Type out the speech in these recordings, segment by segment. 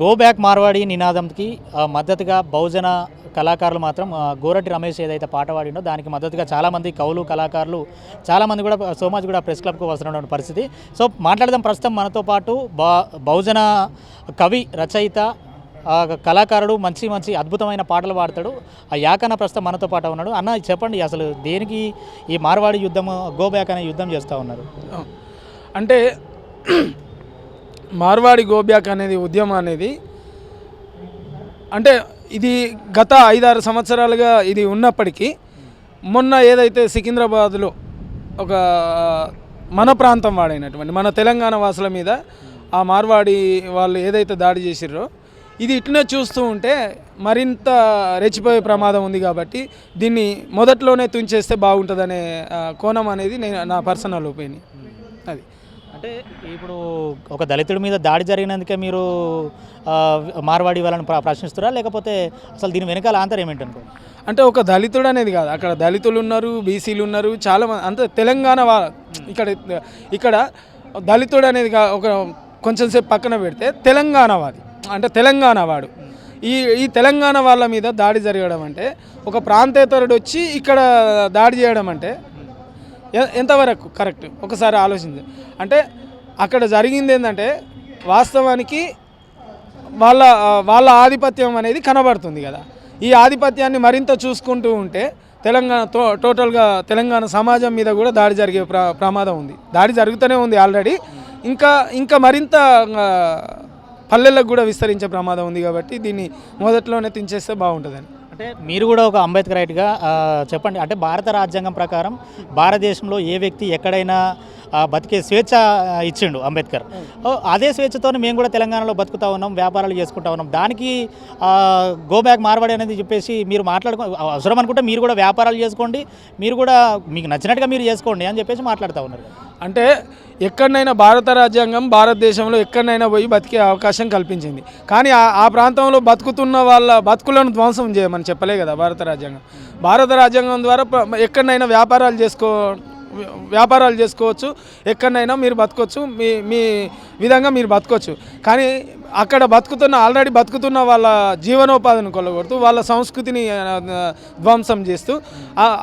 Go back Marwadi నినాదంకి మద్దతుగా బహుజన కళాకారులు మాత్రం గోరటి రమేష్ ఏదైతే పాట పాడిండో దానికి మద్దతుగా చాలామంది కవులు కళాకారులు చాలామంది కూడా సోమాజ్ కూడా ప్రెస్ క్లబ్కు వస్తున్నటువంటి పరిస్థితి. సో మాట్లాడదాం ప్రస్తుతం మనతో పాటు బహుజన కవి రచయిత కళాకారుడు మంచి మంచి అద్భుతమైన పాటలు పాడతాడు. ఆ యాకన్న ప్రస్తుతం మనతో పాటు ఉన్నాడు. అన్న చెప్పండి అసలు దేనికి ఈ మార్వాడి యుద్ధం గో బ్యాక్ అనే యుద్ధం చేస్తూ ఉన్నారు? అంటే మార్వాడి గోబ్యాక్ అనేది ఉద్యమం అనేది అంటే ఇది గత ఐదారు సంవత్సరాలుగా ఇది ఉన్నప్పటికీ మొన్న ఏదైతే సికింద్రాబాద్లో ఒక మన ప్రాంతం వాడైనటువంటి మన తెలంగాణ వాసుల మీద ఆ మార్వాడి వాళ్ళు ఏదైతే దాడి చేసిర్రో ఇది ఇట్లనే చూస్తూ ఉంటే మరింత రెచ్చిపోయే ప్రమాదం ఉంది కాబట్టి దీన్ని మొదట్లోనే తుంచేస్తే బాగుంటుందనే కోణం అనేది నేను నా పర్సనల్ ఒపీనియన్. అది. అంటే ఇప్పుడు ఒక దళితుడి మీద దాడి జరిగినందుకే మీరు మార్వాడి వాళ్ళని ప్ర- ప్రశ్నిస్తారా? లేకపోతే అసలు దీని వెనకాల ఆంతర్ ఏమిటనుకో? అంటే ఒక దళితుడు అనేది కాదు. అక్కడ దళితులు ఉన్నారు బీసీలు ఉన్నారు చాలా మంది అంతే తెలంగాణ వా ఇక్కడ ఇక్కడ దళితుడు అనేది కా- ఒక కొంచెం సేపు పక్కన పెడితే తెలంగాణ వాది. అంటే తెలంగాణ వాడు. ఈ ఈ తెలంగాణ వాళ్ళ మీద దాడి జరగడం అంటే ఒక ప్రాంతేతరుడు వచ్చి ఇక్కడ దాడి చేయడం అంటే ఎంతవరకు? కరెక్ట్. ఒకసారి ఆలోచించండి అంటే అక్కడ జరిగింది ఏంటంటే వాస్తవానికి వాళ్ళ వాళ్ళ ఆధిపత్యం అనేది కనబడుతుంది కదా. ఈ ఆధిపత్యాన్ని మరింత చూసుకుంటూ ఉంటే తెలంగాణ టో టోటల్గా తెలంగాణ సమాజం మీద కూడా దాడి జరిగే ప్ర ప్రమాదం ఉంది. దాడి జరుగుతూనే ఉంది ఆల్రెడీ. ఇంకా ఇంకా మరింత పల్లెలకు కూడా విస్తరించే ప్రమాదం ఉంది కాబట్టి దీన్ని మొదట్లోనే తించేస్తే బాగుంటుందని. అంటే మీరు కూడా ఒక అంబేద్కర్ రైట్గా చెప్పండి. అంటే భారత రాజ్యాంగం ప్రకారం భారతదేశంలో ఏ వ్యక్తి ఎక్కడైనా బతికే స్వేచ్ఛ ఇచ్చిండు అంబేద్కర్. అదే స్వేచ్ఛతో మేము కూడా తెలంగాణలో బతుకుతా ఉన్నాం వ్యాపారాలు చేసుకుంటా ఉన్నాం. దానికి గో బ్యాక్ మార్వాడి అనేది చెప్పేసి మీరు మాట్లాడుకో అవసరం అనుకుంటే మీరు కూడా వ్యాపారాలు చేసుకోండి. మీరు కూడా మీకు నచ్చినట్టుగా మీరు చేసుకోండి అని చెప్పేసి మాట్లాడుతూ ఉన్నారు. అంటే ఎక్కడనైనా భారత రాజ్యాంగం భారతదేశంలో ఎక్కడనైనా పోయి బతికే అవకాశం కల్పించింది. కానీ ఆ ఆ ప్రాంతంలో బతుకుతున్న వాళ్ళ బతుకులను ధ్వంసం చేయమని చెప్పలే కదా భారత రాజ్యాంగం. భారత రాజ్యాంగం ద్వారా ఎక్కడైనా ఎక్కడనైనా వ్యాపారాలు చేసుకో వ్యాపారాలు చేసుకోవచ్చు ఎక్కడనైనా మీరు బతకొచ్చు మీ మీ విధంగా మీరు బతకొచ్చు. కానీ అక్కడ బతుకుతున్న ఆల్రెడీ బతుకుతున్న వాళ్ళ జీవనోపాధిని కొల్లగొడుతూ వాళ్ళ సంస్కృతిని ధ్వంసం చేస్తూ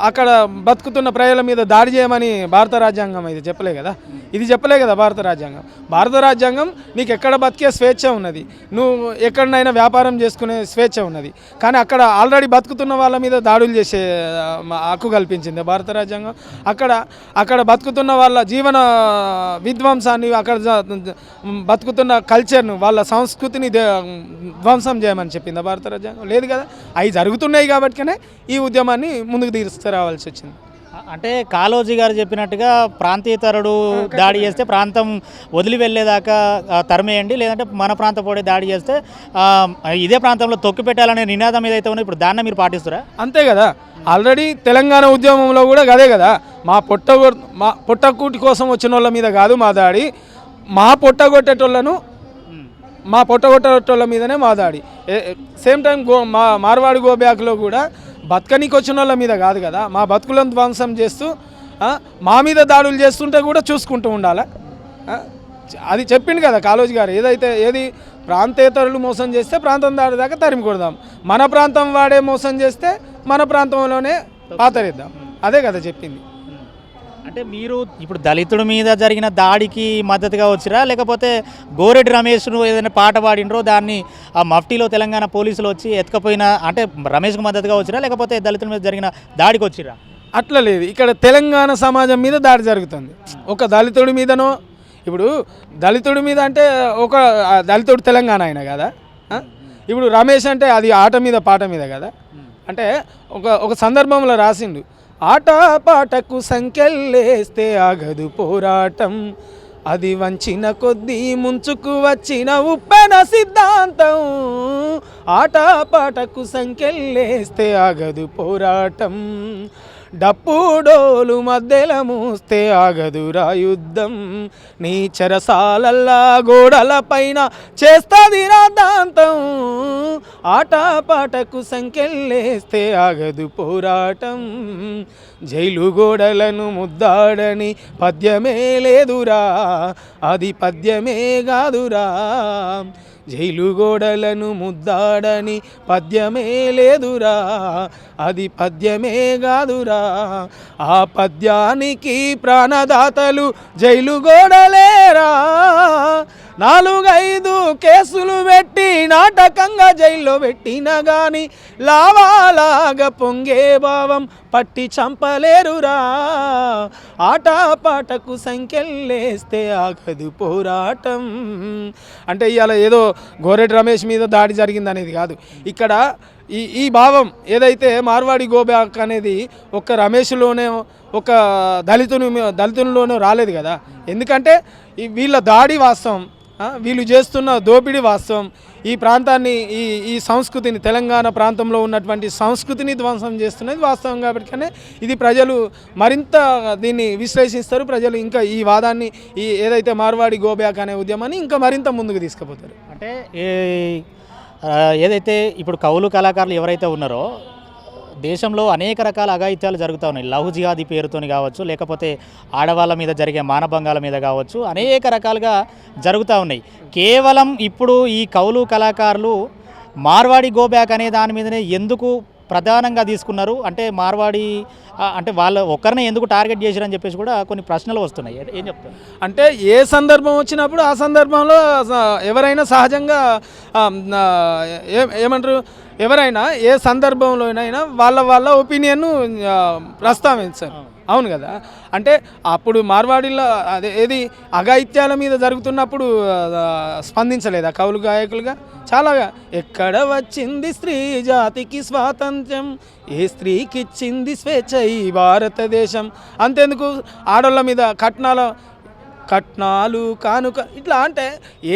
అక్కడ బతుకుతున్న ప్రజల మీద దాడి చేయమని భారత రాజ్యాంగం అయితే చెప్పలే కదా? ఇది చెప్పలే కదా భారత రాజ్యాంగం? భారత రాజ్యాంగం నీకు ఎక్కడ బతికే స్వేచ్ఛ ఉన్నది. నువ్వు ఎక్కడనైనా వ్యాపారం చేసుకునే స్వేచ్ఛ ఉన్నది. కానీ అక్కడ ఆల్రెడీ బతుకుతున్న వాళ్ళ మీద దాడులు చేసే హక్కు కల్పించింది భారత రాజ్యాంగం. అక్కడ అక్కడ బతుకుతున్న వాళ్ళ జీవన విధ్వంసాన్ని అక్కడ బతుకుతున్న కల్చర్ను వాళ్ళ సంస్కృతిని ధ్వంసం చేయమని చెప్పింది భారత రాజ్యాంగం. లేదు కదా అవి జరుగుతున్నాయి కాబట్టినే ఈ ఉద్యమాన్ని ముందుకు తీసుకురావాల్సి వచ్చింది. అంటే కాలోజీ గారు చెప్పినట్టుగా ప్రాంతీయతరుడు దాడి చేస్తే ప్రాంతం వదిలి వెళ్ళేదాకా తరిమేయండి లేదంటే మన ప్రాంతం పోడే దాడి చేస్తే ఇదే ప్రాంతంలో తొక్కి పెట్టాలనే నినాదం ఏదైతే ఉందో ఇప్పుడు దాన్ని మీరు పాటిస్తారా? అంతే కదా. ఆల్రెడీ తెలంగాణ ఉద్యమంలో కూడా అదే కదా. మా పొట్ట మా పొట్టకూటి కోసం వచ్చిన వాళ్ళ మీద కాదు మా దాడి. మా పొట్టగొట్టేటోళ్ళను మా పొట్టగొట్టేటోళ్ళ మీదనే మా దాడి. సేమ్ టైం గో మా మార్వాడి గో బ్యాక్లో కూడా బతకనికి వచ్చిన వాళ్ళ మీద కాదు కదా మా బతుకులను ధ్వంసం చేస్తూ మా మీద దాడులు చేస్తుంటే కూడా చూసుకుంటూ ఉండాలా? అది చెప్పిండు కదా కాళోజీ గారు ఏదైతే ఏది ప్రాంతేతరులు మోసం చేస్తే ప్రాంతం దాడి దాకా తరిమి కొడదాం. మన ప్రాంతం వాడే మోసం చేస్తే మన ప్రాంతంలోనే పాతరేద్దాం. అదే కదా చెప్పింది. అంటే మీరు ఇప్పుడు దళితుడి మీద జరిగిన దాడికి మద్దతుగా వచ్చిరా? లేకపోతే గోరెడ్డి రమేష్ను ఏదైనా పాట పాడినరో దాన్ని ఆ మఫ్టీలో తెలంగాణ పోలీసులు వచ్చి ఎత్తుకపోయిన అంటే రమేష్కు మద్దతుగా వచ్చిరా? లేకపోతే దళితుల మీద జరిగిన దాడికి వచ్చిరా? అట్లా లేదు. ఇక్కడ తెలంగాణ సమాజం మీద దాడి జరుగుతుంది. ఒక దళితుడి మీదనో ఇప్పుడు దళితుడి మీద అంటే ఒక దళితుడు తెలంగాణ ఆయన కదా? ఇప్పుడు రమేష్ అంటే అది ఆట మీద పాట మీద కదా? అంటే ఒక ఒక సందర్భంలో రాసిండు. ఆటపాటకు సంఖ్యలేస్తే ఆగదు పోరాటం. అది వంచిన కొద్దీ ముంచుకు వచ్చిన ఉప్పెన సిద్ధాంతం. ఆటపాటకు సంఖ్యలేస్తే ఆగదు పోరాటం. డప్పుడోలు మధ్యల మూస్తే ఆగదురా యుద్ధం. నీ చెరసాలల్లా గోడల పైన చేస్తుంది రాద్ధాంతం ఆట సంఖ్యలేస్తే ఆగదు పోరాటం. జైలు గోడలను ముద్దాడని పద్యమే లేదురా. అది పద్యమే కాదురా. జైలు గోడలను ముద్దాడని పద్యమే లేదురా. అది పద్యమే కాదురా. ఆ పద్యానికి ప్రాణదాతలు జైలు గోడలేరా. నాలుగైదు కేసులు పెట్టి నాటకంగా జైల్లో పెట్టిన గాని లావాలాగా పొంగే భావం పట్టి చంపలేరురా. ఆటపాటకు సంఖ్యలేస్తే ఆగదు పోరాటం. అంటే ఇవాళ ఏదో గోరెటి రమేష్ మీద దాడి జరిగింది అనేది కాదు. ఇక్కడ ఈ ఈ భావం ఏదైతే మార్వాడి గోబ్యాక్ అనేది ఒక రమేష్లోనే ఒక దళితుని దళితునిలోనూ రాలేదు కదా. ఎందుకంటే ఈ వీళ్ళ దాడి వాస్తవం. వీళ్ళు చేస్తున్న దోపిడీ వాస్తవం. ఈ ప్రాంతాన్ని ఈ ఈ సంస్కృతిని తెలంగాణ ప్రాంతంలో ఉన్నటువంటి సంస్కృతిని ధ్వంసం చేస్తున్నది వాస్తవం కాబట్టి ఇది ప్రజలు మరింత దీన్ని విశ్లేషిస్తారు. ప్రజలు ఇంకా ఈ వాదాన్ని ఈ ఏదైతే మార్వాడి గోబ్యాక్ అనే ఉద్యమాన్ని ఇంకా మరింత ముందుకు తీసుకుపోతారు. అంటే ఏదైతే ఇప్పుడు కవులు కళాకారులు ఎవరైతే ఉన్నారో దేశంలో అనేక రకాల అఘాయిత్యాలు జరుగుతూ ఉన్నాయి. లహు జిహాదీ పేరుతోని కావచ్చు లేకపోతే ఆడవాళ్ళ మీద జరిగే మానభంగాల మీద కావచ్చు అనేక రకాలుగా జరుగుతూ ఉన్నాయి. కేవలం ఇప్పుడు ఈ కౌలు కళాకారులు మార్వాడి గోబ్యాక్ అనే దాని మీదనే ఎందుకు ప్రధానంగా తీసుకున్నారు? అంటే మార్వాడి అంటే వాళ్ళ ఒక్కరినే ఎందుకు టార్గెట్ చేశారని చెప్పేసి కూడా కొన్ని ప్రశ్నలు వస్తున్నాయి. ఏం చెప్తారు? అంటే ఏ సందర్భం వచ్చినప్పుడు ఆ సందర్భంలో ఎవరైనా సహజంగా ఏ- ఏమంటారు? ఎవరైనా ఏ సందర్భంలోనైనా వాళ్ళ వాళ్ళ ఒపీనియన్ ప్రస్తావించారు. అవును. కదా? అంటే అప్పుడు మార్వాడిలో అదే ఏది అఘాయిత్యాల మీద జరుగుతున్నప్పుడు ఆ, స్పందించలేదా కౌలు గాయకులుగా? చాలాగా ఎక్కడ వచ్చింది స్త్రీ జాతికి స్వాతంత్ర్యం? ఏ స్త్రీకి ఇచ్చింది స్వేచ్ఛ ఈ భారతదేశం? అంతెందుకు? ఆడోళ్ళ మీద కట్నాల కట్నాలు కానుక ఇట్లా అంటే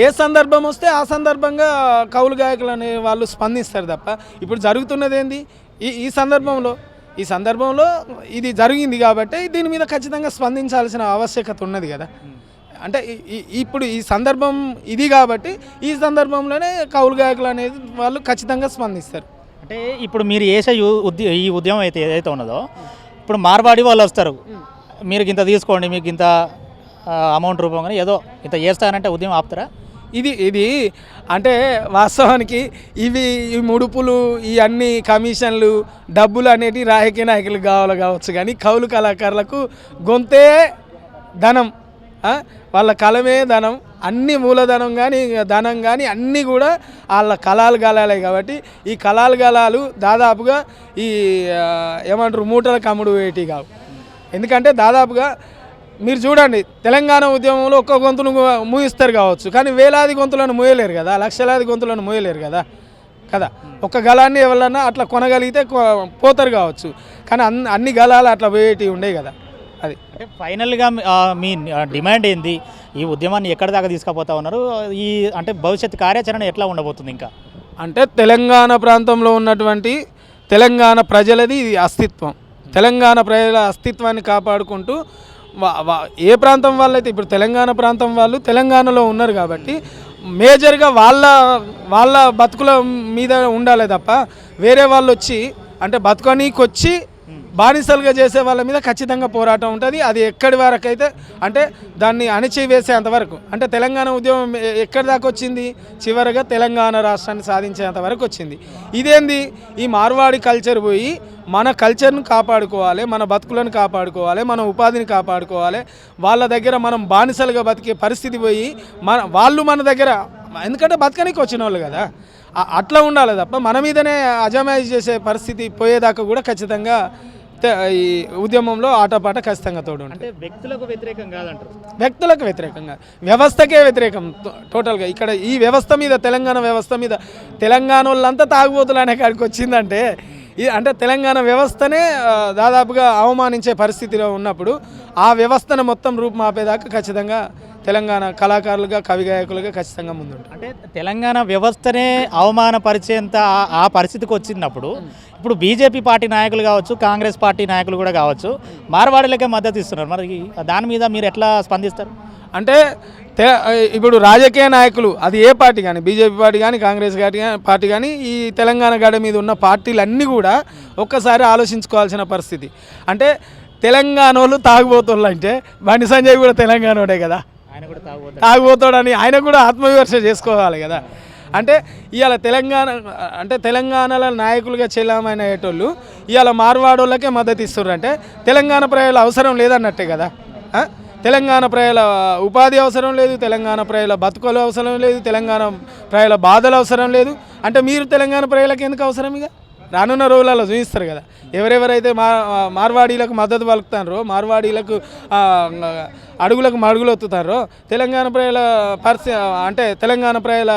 ఏ సందర్భం వస్తే ఆ సందర్భంగా కౌలు గాయకులు అనే వాళ్ళు స్పందిస్తారు తప్ప ఇప్పుడు జరుగుతున్నది ఏంది ఈ ఈ సందర్భంలో ఈ సందర్భంలో ఇది జరిగింది కాబట్టి దీని మీద ఖచ్చితంగా స్పందించాల్సిన ఆవశ్యకత ఉన్నది కదా. అంటే ఇప్పుడు ఈ సందర్భం ఇది కాబట్టి ఈ సందర్భంలోనే కౌలు గాయకులు అనేది వాళ్ళు ఖచ్చితంగా స్పందిస్తారు. అంటే ఇప్పుడు మీరు ఉద్య ఈ ఉద్యమం అయితే ఏదైతే ఉన్నదో ఇప్పుడు మార్వాడి వాళ్ళు వస్తారు. మీరు ఇంత తీసుకోండి మీకు ఇంత అమౌంట్ రూపంగా ఏదో ఇంత చేస్తానంటే ఉద్యమం ఆపుతారా? ఇది ఇది అంటే వాస్తవానికి ఇవి ఈ ముడుపులు ఈ అన్ని కమిషన్లు డబ్బులు అనేటివి రాజకీయ నాయకులు కావాలి కావచ్చు కానీ కౌలు కళాకారులకు గొంతే ధనం వాళ్ళ కలమే ధనం అన్ని మూలధనం కానీ ధనం కానీ అన్నీ కూడా వాళ్ళ కళాలు గలాలే కాబట్టి ఈ కళాలు గలాలు దాదాపుగా ఈ ఏమంటారు మూటల కమ్ముడు వేటి కావు. ఎందుకంటే దాదాపుగా మీరు చూడండి తెలంగాణ ఉద్యమంలో ఒక్క గొంతును మూయిస్తారు కావచ్చు. కానీ వేలాది గొంతులను మూయలేరు కదా లక్షలాది గొంతులను మూయలేరు కదా కదా. ఒక్క గలాన్ని ఎవరన్నా అట్లా కొనగలిగితే పోతారు కావచ్చు. కానీ అన్ని అన్ని గలాలు అట్లా పోయేటివి ఉండే కదా అది. అంటే ఫైనల్గా మీ- డిమాండ్ ఏంది? ఈ ఉద్యమాన్ని ఎక్కడి దాకా తీసుకుపోతా ఉన్నారు? ఈ అంటే భవిష్యత్ కార్యాచరణ ఎట్లా ఉండబోతుంది ఇంకా? అంటే తెలంగాణ ప్రాంతంలో ఉన్నటువంటి తెలంగాణ ప్రజలది అస్తిత్వం. తెలంగాణ ప్రజల అస్తిత్వాన్ని కాపాడుకుంటూ ఏ ప్రాంతం వాళ్ళైతే ఇప్పుడు తెలంగాణ ప్రాంతం వాళ్ళు తెలంగాణలో ఉన్నారు కాబట్టి మేజర్గా వాళ్ళ వాళ్ళ బతుకుల మీద ఉండాలి తప్ప వేరే వాళ్ళు వచ్చి అంటే బతుకనీకి వచ్చి బానిసలుగా చేసే వాళ్ళ మీద ఖచ్చితంగా పోరాటం ఉంటుంది. అది ఎక్కడి వరకు అయితే అంటే దాన్ని అణిచివేసేంత వరకు. అంటే తెలంగాణ ఉద్యమం ఎక్కడి దాకా వచ్చింది? చివరగా తెలంగాణ రాష్ట్రాన్ని సాధించేంత వరకు వచ్చింది. ఇదేంది? ఈ మార్వాడి కల్చర్ పోయి మన కల్చర్ను కాపాడుకోవాలి మన బతుకులను కాపాడుకోవాలి మన ఉపాధిని కాపాడుకోవాలి. వాళ్ళ దగ్గర మనం బానిసలుగా బతికే పరిస్థితి పోయి మన వాళ్ళు మన దగ్గర ఎందుకంటే బతకనికి వచ్చిన వాళ్ళు కదా అట్లా ఉండాలి తప్ప మన మీదనే అజమాయిష్ చేసే పరిస్థితి పోయేదాకా కూడా ఖచ్చితంగా ఈ ఉద్యమంలో ఆటపాట ఖచ్చితంగా తోడు అంటే వ్యక్తులకు వ్యతిరేకం కాదంటారు. వ్యక్తులకు వ్యతిరేకంగా వ్యవస్థకే వ్యతిరేకం టోటల్గా. ఇక్కడ ఈ వ్యవస్థ మీద తెలంగాణ వ్యవస్థ మీద తెలంగాణ వాళ్ళంతా తాగుబోతులు అనే కాడికి వచ్చిందంటే ఈ అంటే తెలంగాణ వ్యవస్థనే దాదాపుగా అవమానించే పరిస్థితిలో ఉన్నప్పుడు ఆ వ్యవస్థను మొత్తం రూపుమాపేదాకా ఖచ్చితంగా తెలంగాణ కళాకారులుగా కవి గాయకులుగా ఖచ్చితంగా ముందుంటారు. అంటే తెలంగాణ వ్యవస్థనే అవమానపరిచేంత ఆ- పరిస్థితికి వచ్చినప్పుడు ఇప్పుడు బీజేపీ పార్టీ నాయకులు కావచ్చు కాంగ్రెస్ పార్టీ నాయకులు కూడా కావచ్చు మార్వాడీలకే మద్దతు ఇస్తున్నారు. మరి దాని మీద మీరు ఎట్లా స్పందిస్తారు? అంటే ఇప్పుడు రాజకీయ నాయకులు అది ఏ పార్టీ కానీ బీజేపీ పార్టీ కానీ కాంగ్రెస్ పార్టీ కానీ ఈ తెలంగాణ గడ మీద ఉన్న పార్టీలన్నీ కూడా ఒక్కసారి ఆలోచించుకోవాల్సిన పరిస్థితి. అంటే తెలంగాణ వాళ్ళు తాగుబోతుళ్ళు అంటే బండి సంజయ్ కూడా తెలంగాణ కదా. తాగిపోతాడని ఆయన కూడా ఆత్మవిమర్శ చేసుకోవాలి కదా. అంటే ఇవాళ తెలంగాణ అంటే తెలంగాణలో నాయకులుగా చెల్లామనేటోళ్ళు ఇవాళ మార్వాడోళ్ళకే మద్దతు ఇస్తున్నారు అంటే తెలంగాణ ప్రజల అవసరం లేదన్నట్టే కదా. తెలంగాణ ప్రజల ఉపాధి అవసరం లేదు తెలంగాణ ప్రజల బతుకులు అవసరం లేదు తెలంగాణ ప్రజల బాధలు అవసరం లేదు. అంటే మీరు తెలంగాణ ప్రజలకు ఎందుకు అవసరం ఇక రానున్న రోజులలో చూపిస్తారు కదా. ఎవరెవరైతే మా మార్వాడీలకు మద్దతు పలుకుతారో మార్వాడీలకు అడుగులకు మడుగులు ఒత్తుతారో తెలంగాణ ప్రజల పరిస్థితి అంటే తెలంగాణ ప్రజల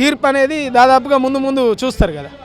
తీర్పు అనేది దాదాపుగా ముందు ముందు చూస్తారు కదా.